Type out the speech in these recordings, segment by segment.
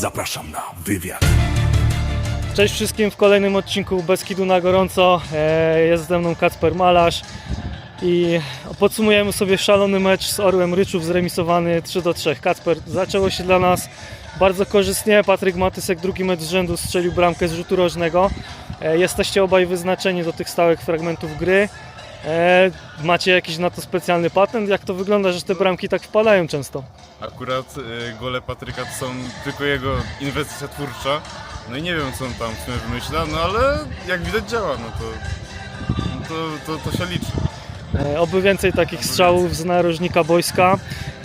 Zapraszam na wywiad. Cześć wszystkim w kolejnym odcinku Beskidu na gorąco. E, Jest ze mną Kacper Malarz i podsumujemy sobie szalony mecz z Orłem Ryczów zremisowany 3 do 3. Kacper, zaczęło się dla nas bardzo korzystnie. Patryk Matysek drugi mecz z rzędu strzelił bramkę z rzutu rożnego. E, Jesteście obaj wyznaczeni do tych stałych fragmentów gry. E, Macie jakiś na to specjalny patent? Jak to wygląda, że te bramki tak wpadają często? Akurat y, gole Patryka to są tylko jego inwestycja twórcza. No i nie wiem co on tam w sumie wymyśla, no ale jak widać działa, no to, no to, to, to się liczy. E, Oby więcej takich strzałów z narożnika boiska.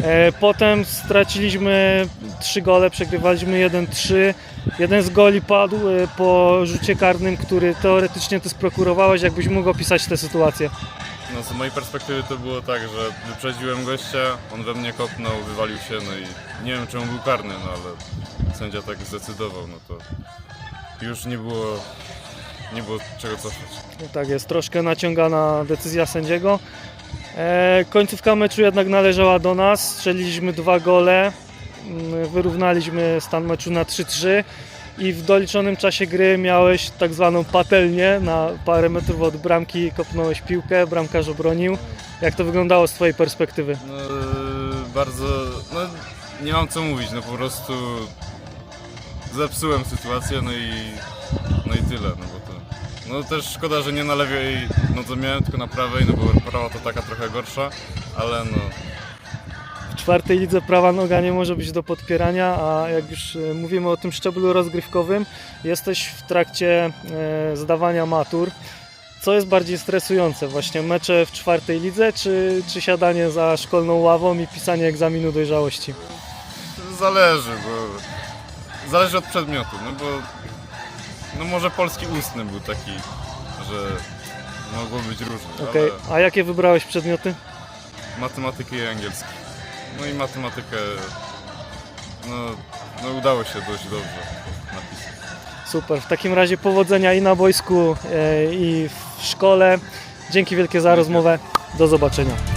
E, Potem straciliśmy trzy gole, przegrywaliśmy 1-3. Jeden z goli padł e, po rzucie karnym, który teoretycznie ty sprokurowałeś. Jakbyś mógł opisać tę sytuację? No z mojej perspektywy to było tak, że wyprzedziłem gościa, on we mnie kopnął, wywalił się, no i nie wiem czemu był karny, no ale sędzia tak zdecydował, no to już nie było, nie było czego cofać. Tak jest, troszkę naciągana decyzja sędziego. E, Końcówka meczu jednak należała do nas. Strzeliliśmy dwa gole, mm, wyrównaliśmy stan meczu na 3-3 i w doliczonym czasie gry miałeś tak zwaną patelnię na parę metrów od bramki, kopnąłeś piłkę, bramkarz obronił. Jak to wyglądało z Twojej perspektywy? No yy, bardzo, no nie mam co mówić, no po prostu zepsułem sytuację, no i, no i tyle, no no też szkoda, że nie na lewej nodze miałem, tylko na prawej, no bo prawa to taka trochę gorsza, ale no, W czwartej lidze prawa noga nie może być do podpierania, a jak już e, mówimy o tym szczeblu rozgrywkowym, jesteś w trakcie e, zdawania matur. Co jest bardziej stresujące, właśnie mecze w czwartej lidze, czy, czy siadanie za szkolną ławą i pisanie egzaminu dojrzałości? zależy, bo zależy od przedmiotu, no bo no może polski ustny był taki, że mogło być różnie, Okej, ale A jakie wybrałeś przedmioty? matematykę i angielski. No i matematykę, no, no udało się dość dobrze napisać. Super, w takim razie powodzenia i na boisku, e, i w szkole. Dzięki wielkie za rozmowę. Do zobaczenia.